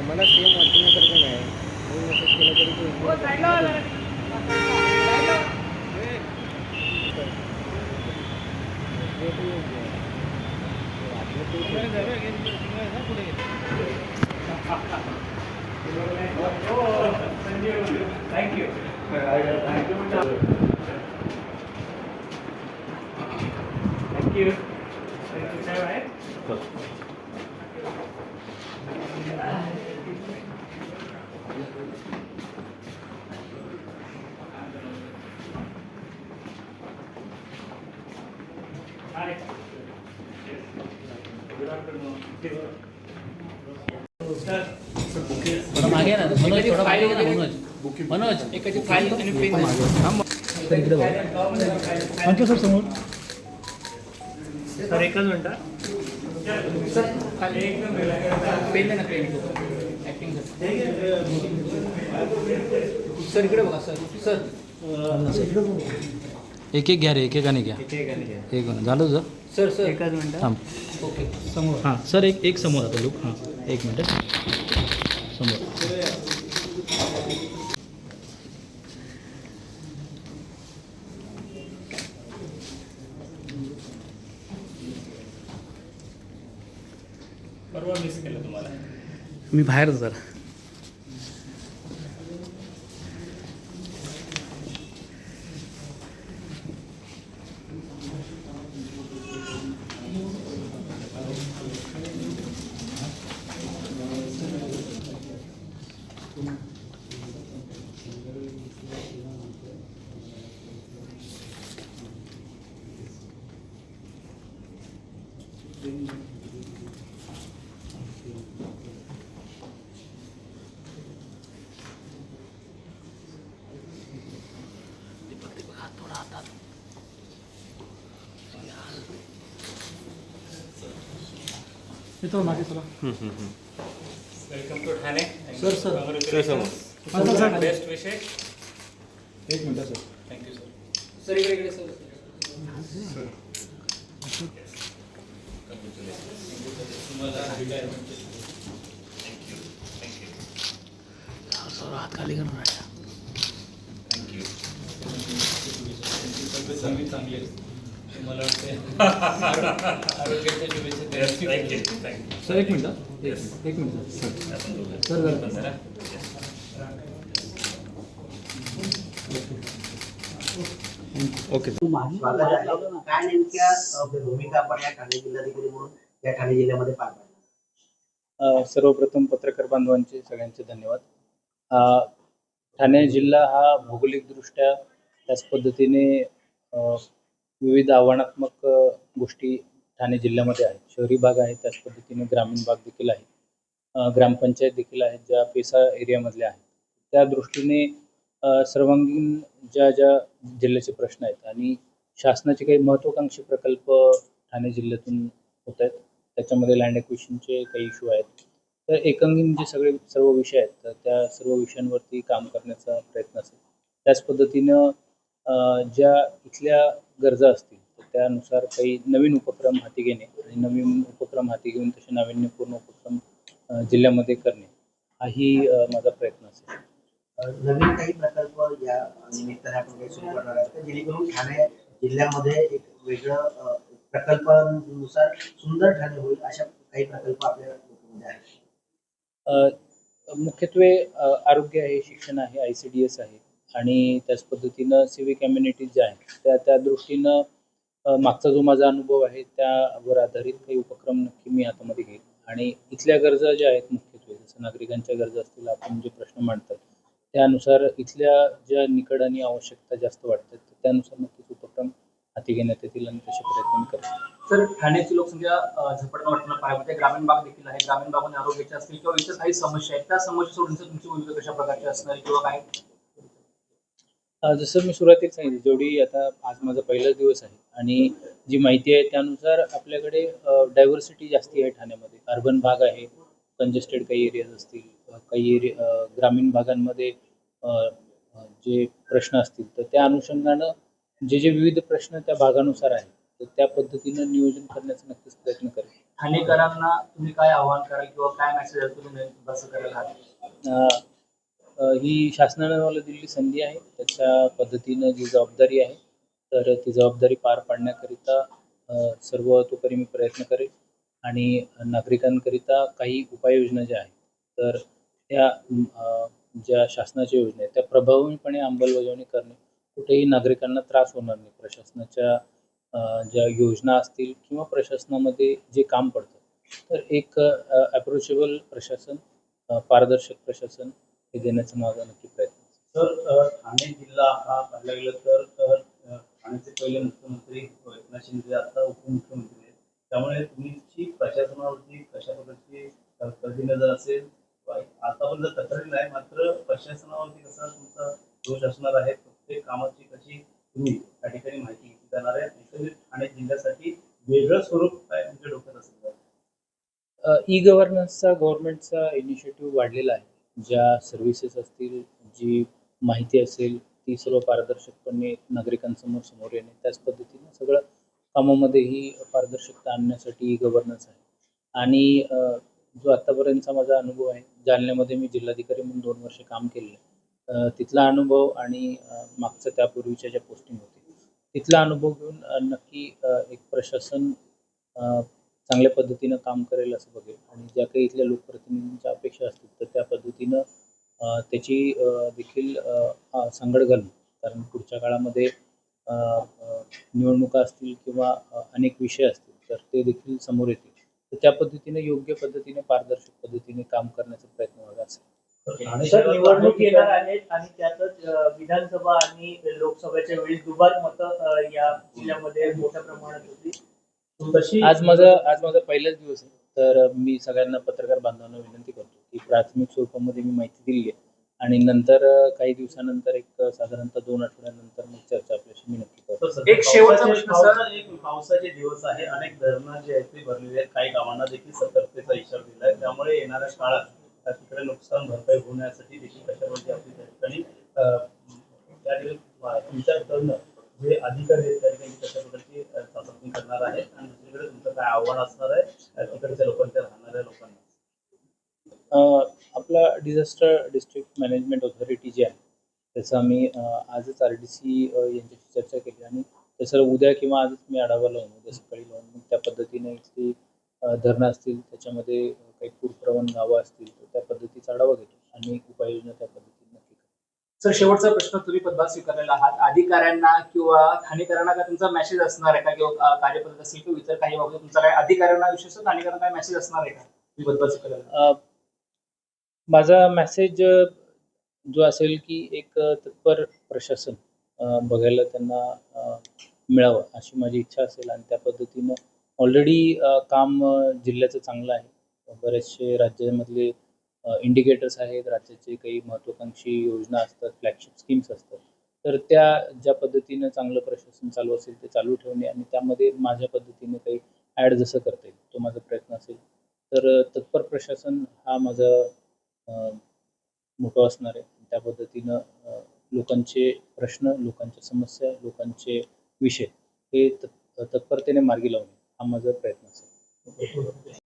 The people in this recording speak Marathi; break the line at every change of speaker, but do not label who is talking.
तुम्हाला सेम वाचण्यासारखं नाही. मी मेसेज केला तरी ते ignore करतात. ते पण योग्य आहे. वाचलं ते ठीक.
थोडं मागे ना मनोज थोडं मागे ना मनोज. मनोज एकाची फाईल आणि पेन
आणतो सर समोर.
सर एकच मिनटं
पेन ना पेन. Acting sir. इकडे बघा सर. सर. एक एक घ्या रे एक एकाने घ्या. एक झालं तुझं? Sir sir.
एकच मिनटं
थांब. ओके
समोर. हां सर एक एक समोर आता लुक हां एक मिनटं. समोर.
परवा मिस केलं तुम्हाला.
मी बाहेर सर येतो मागे चला.
Welcome to Thane
sir, sir. Sir, sir.
Best विषय
एक मिनटं सर
थँक्यू सर
सर इकडे इकडे सर सर हात खाली करणार
थँक्यू मला वाटते
सर एक मिनटं एक एक मिनिट सर सर जरा ओके
स्वागत आहे काय नेमक्या भूमिका आपण या ठाणे जिल्हाधिकारी म्हणून या ठाणे जिल्ह्यामध्ये पार
पाडला. सर्वप्रथम पत्रकार बांधवांचे सगळ्यांचे धन्यवाद. ठाणे जिल्हा हा भौगोलिकदृष्ट्या त्याच पद्धतीने विविध आव्हानात्मक गोष्टी ठाणे जिल्ह्यामध्ये आहेत. शहरी भाग आहे त्याच पद्धतीने ग्रामीण भाग देखील आहे. ग्रामपंचायत देखील आहेत ज्या पेसा एरियामधल्या आहेत. त्या दृष्टीने सर्वांगीण ज्या ज्या जिल्ह्याचे प्रश्न आहेत आणि शासनाचे काही महत्त्वाकांक्षी प्रकल्प ठाणे जिल्ह्यातून होत आहेत त्याच्यामध्ये लँड एक्विशनचे काही इश्यू आहेत. तर एकंदरीत जे सगळे सर्व विषय आहेत. तर त्या सर्व विषयांवरती काम करण्याचा प्रयत्न असेल. त्याच पद्धतीनं ज्या इथल्या गरजा असतील तर त्यानुसार काही नवीन उपक्रम हाती घेणे आणि नवीन उपक्रम हाती घेऊन तसे नाविन्यपूर्ण उपक्रम जिल्ह्यामध्ये करणे हाही माझा प्रयत्न असेल.
नवीन काही प्रकल्प या निमित्ताने आपण काही सुरू करणार आहोत. जेणेकरून ठाणे जिल्ह्यामध्ये एक वेगळं प्रकल्पानुसार सुंदर ठाणे होईल अशा काही प्रकल्प आपल्या डोक्यामध्ये आहेत.
मुख्यत्वे आरोग्य आहे शिक्षण आहे आय सी डी एस आहे आणि त्याच पद्धतीनं सिविक कम्युनिटीज ज्या आहेत त्या त्या दृष्टीनं मागचा जो माझा अनुभव आहे त्यावर आधारित काही उपक्रम नक्की मी हातामध्ये घेईल आणि इथल्या गरजा ज्या आहेत मुख्यत्वे जसं नागरिकांच्या गरजा असतील आपण जे प्रश्न मांडतात त्यानुसार इथल्या ज्या निकड आणि आवश्यकता जास्त वाटतात त्यानुसार नक्कीच उपक्रम हाती घेण्यात येतील आणि तसे प्रयत्न मी करेन.
सर ठाण्याची लोकसंख्या झपाट्यानं वाढताना पाहायला ग्रामीण भाग देखील आहे. ग्रामीण भागामध्ये आरोग्याच्या असतील किंवा इतर काही समस्या आहेत त्या समस्या सोडण्यासाठी तुमची भूमिका कशा प्रकारची असणार किंवा काय?
जसं मी सुरुवातीला सांगितलं जेवढी आता आज माझा पहिलाच दिवस आहे आणि जी माहिती आहे त्यानुसार आपल्याकडे डायव्हर्सिटी जास्ती आहे ठाण्यामध्ये. अर्बन भाग आहे कंजेस्टेड काही एरियाज असतील काही एरिया ग्रामीण भागांमध्ये जे प्रश्न असतील तर त्या अनुषंगानं जे जे विविध प्रश्न त्या भागानुसार आहेत तर त्या पद्धतीनं नियोजन करण्याचा नक्कीच प्रयत्न करेल
ठाणेकरांना तुम्ही काय आव्हान कराल किंवा काय मेसेज तुम्ही करायला आहात
ही शासनाने मला दिलेली संधी आहे. त्याच्या पद्धतीनं जी जबाबदारी आहे तर ती जबाबदारी पार पाडण्याकरिता सर्वतोपरी मी प्रयत्न करेल आणि नागरिकांकरिता काही उपाययोजना ज्या आहेत तर त्या ज्या शासनाच्या योजना आहेत त्या प्रभावीपणे अंमलबजावणी करणे कुठेही नागरिकांना त्रास होणार नाही. प्रशासनाच्या ज्या योजना असतील किंवा प्रशासनामध्ये जे काम पडतं. तर एक अप्रोचेबल प्रशासन पारदर्शक प्रशासन हे देण्याचा माझा नक्की प्रयत्न सर
तर ठाणे जिल्हा हा पाहायला गेलं तर अ, ठाण्याचे पहिले मुख्यमंत्री एकनाथ शिंदे आता उपमुख्यमंत्री आहेत. त्यामुळे तुमची प्रशासनावरती कशा प्रकारची तक्रारी नजर असेल? आतापर्यंत तक्रारी नाही मात्र प्रशासनावरती कसा तुमचा दोष असणार आहे? प्रत्येक कामाची कशी तुम्ही त्या ठिकाणी माहिती घेतली जाणार आहे. एकंदरीत ठाणे जिल्ह्यासाठी वेगळं स्वरूप काय तुमच्या डोक्यात असेल
ई गव्हर्नन्सचा गव्हर्नमेंटचा इनिशिएटिव्ह वाढलेला आहे. ज्या सर्व्हिसेस असतील जी माहिती असेल ती सर्व पारदर्शकपणे नागरिकांसमोर समोर येणे त्याच पद्धतीने सगळं कामामध्येही पारदर्शकता आणण्यासाठी ई गव्हर्नन्स आहे. आणि जो आत्तापर्यंतचा माझा अनुभव आहे जालन्यामध्ये मी जिल्हाधिकारी म्हणून दोन वर्ष काम केलेलं आहे. तिथला अनुभव आणि मागचं त्यापूर्वीच्या ज्या पोस्टिंग होती तिथला अनुभव घेऊन नक्की एक प्रशासन अ, चांगल्या पद्धतीनं काम करेल असं बघेल. आणि ज्या काही इथल्या लोकप्रतिनिधींच्या अपेक्षा असतील तर त्या पद्धतीनं त्याची देखील सांगड घालून कारण पुढच्या काळामध्ये निवडणुका असतील किंवा अनेक विषय असतील तर ते देखील समोर येतील. तर त्या पद्धतीने योग्य पद्धतीने पारदर्शक पद्धतीने काम करण्याचा प्रयत्न व्हावा असेल.
सर निवडणूक येणार आहेत आणि त्यातच विधानसभा आणि लोकसभेच्या वेळी दुबार मतं या जिल्ह्यामध्ये मोठ्या प्रमाणात होती
तशी
आज माझा आज माझा पहिलाच दिवस आहे. तर मी सगळ्यांना पत्रकार बांधवांना विनंती करतो की प्राथमिक स्वरूपामध्ये मी माहिती दिली आहे. आणि नंतर काही दिवसानंतर एक साधारणतः दोन आठवड्यानंतर मग चर्चा आपल्याशी मी नक्की करतो
एक शेवटचा
पावसाचे-
प्रश्न, सर.
एक पावसाचे दिवस आहे. अनेक धरणं जे आहेत ते भरलेले आहेत. काही गावांना देखील सतर्कतेचा इशारा दिला आहे त्यामुळे येणाऱ्या काळात त्या तिकडे नुकसान भरपाई होण्यासाठी देखील कशा आपली त्या ठिकाणी त्या ठिकाणी विचार करणं जे अधिकारी आहेत त्या ठिकाणी कशा प्रकारची अ, चाचपणी करणार आहे आणि दुसरीकडे तुमचं काय आव्हान असणार आहे तिकडच्या लोकांच्या राहणाऱ्या लोकांना?
आपला डिझास्टर डिस्ट्रिक्ट मॅनेजमेंट ऑथॉरिटी जी आहे त्याचं आम्ही आजच आर डी सी यांच्याशी चर्चा केली. आणि ते उद्या किंवा आजच मी आढावा लावून उद्या सकाळी लावून मग त्या पद्धतीने इथली धरणं असतील त्याच्यामध्ये काही पूरप्रवण गावं असतील तर त्या पद्धतीचा आढावा घेतो. आणि उपाययोजना त्या पद्धतीने नक्की करतो.
सर शेवटचा प्रश्न तुम्ही पदभार स्वीकारलेला आहात. अधिकाऱ्यांना किंवा ठाणेकरांना काय तुमचा मेसेज असणार आहे का? किंवा कार्यपद्धती असेल किंवा इतर काही बाबतीत तुमचा काय अधिकाऱ्यांना विशेष ठाणेकरांना काय मेसेज असणार आहे का? तुम्ही पदभार स्वीकारलेला
माझा मेसेज जो असेल की एक तत्पर प्रशासन बघायला त्यांना मिळावं अशी माझी इच्छा असेल. आणि त्या पद्धतीनं ऑलरेडी काम जिल्ह्याचं चांगलं आहे. बरेचसे राज्यामधले इंडिकेटर्स आहेत राज्याचे काही महत्त्वाकांक्षी योजना असतात फ्लॅगशिप स्कीम्स असतात. तर त्या ज्या पद्धतीनं चांगलं प्रशासन चालू असेल ते चालू ठेवणे आणि त्यामध्ये माझ्या पद्धतीने काही ॲड जसं करता येईल तो माझा प्रयत्न असेल. तर तत्पर प्रशासन हा माझा मोठं असणार आहे. त्या पद्धतीनं लोकांचे प्रश्न लोकांच्या समस्या लोकांचे विषय हे तत् तत्परतेने मार्गी लावणे हा माझा प्रयत्न असेल.